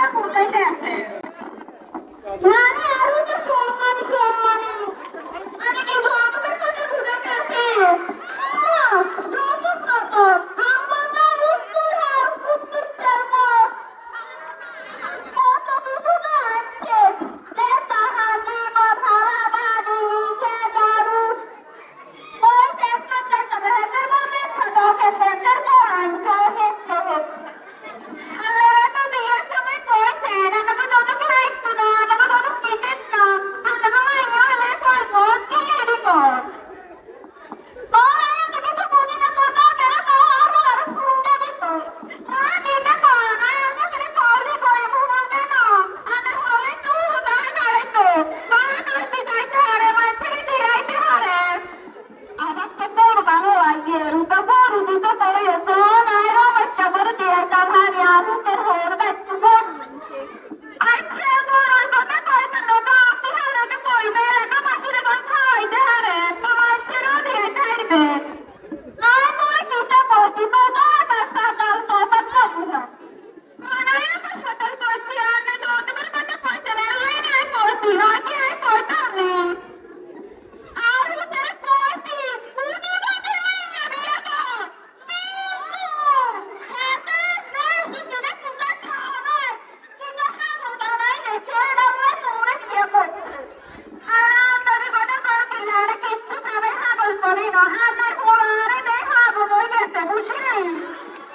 歌いたいて。Açın.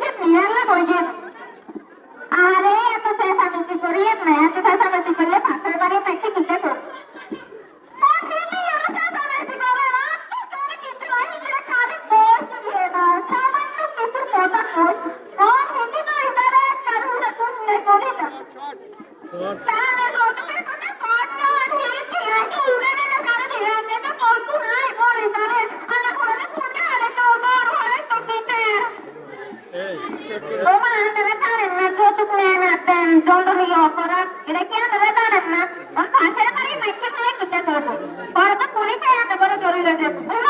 കുറച്ച് ക്ലിയറിൽ പോയി ആരെയും ഒന്ന് സേഫാമിസിക്കുറിയെന്ന് സേഫാമിസിക്കുള്ള പത്ത് आपरा, इलेकिया नरदान अना, उन पाशेर करी मैंक्या काई कुझे तरुपो, और तो पुरी पहात